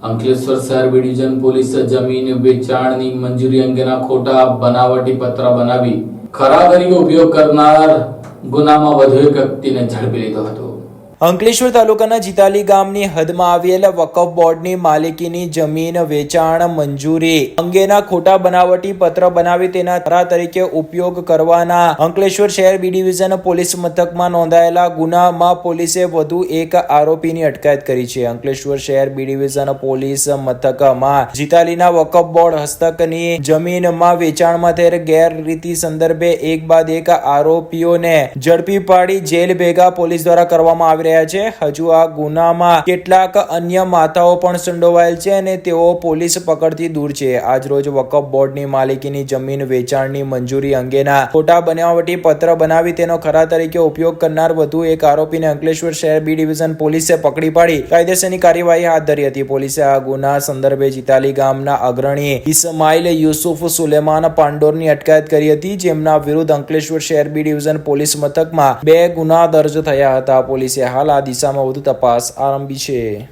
અંકલેશ્વર શહેર B division પોલીસે જમીન, વેચાણની મંજૂરી અંગેના ખોટા બનાવટી પત્ર બનાવી ખરા તરીકે ઉપયોગ કરનાર ગુનામાં વધુ એક વ્યક્તિને ઝડપી લીધો હતો. અંકલેશ્વર તાલુકાના જીતાલી ગામની હદમાં આવેલ વકફ બોર્ડની માલિકીની જમીન વેચાણ મંજૂરી અંગેના ખોટા બનાવટી પત્ર બનાવી તેના ધારા તરીકે ઉપયોગ કરવાના. અંકલેશ્વર શહેર બી ડિવિઝન પોલીસ મથકમાં નોંધાયેલા ગુનામાં પોલીસે વધુ એક આરોપીની અટકાયત કરી છે. અંકલેશ્વર શહેર બી ડિવિઝન પોલીસ મથકમાં જીતાલીના વકફ બોર્ડ હસ્તકની જમીનમાં વેચાણમાં થયેલ ગેરરીતિ સંદર્ભે એક બાદ એક આરોપીઓને ઝડપી પાડી જેલ ભેગા પોલીસ દ્વારા કરવામાં આવી રહ્યા છે. હજુ આ ગુનામાં કેટલાક અન્ય માથાઓ પણ સંડોવાયેલ છે અને તેઓ પોલીસ પકડથી દૂર છે. આજરોજ વકફ બોર્ડની માલિકીની જમીન વેચાણની મંજૂરી અંગેના ખોટા બનાવટી પત્ર બનાવી તેનો ખરા તરીકે ઉપયોગ કરનાર વધુ એક આરોપીને અંકલેશ્વર શહેર બી ડિવિઝન પોલીસે પકડી પાડી. કાયદેસરની કાર્યવાહી હાથ ધરી હતી. પોલીસે આ ગુના સંદર્ભે જીતાલી ગામના અગ્રણી ઇસ્માઇલ યુસુફ સુલેમાન પાંડોરની અટકાયત કરી હતી, જેમના વિરુદ્ધ અંકલેશ્વર શહેર બી ડિવિઝન પોલીસ મથકમાં બે ગુના દર્જ થયા હતા. પોલીસે હાલ આ દિશામાં વધુ તપાસ આરંભી છે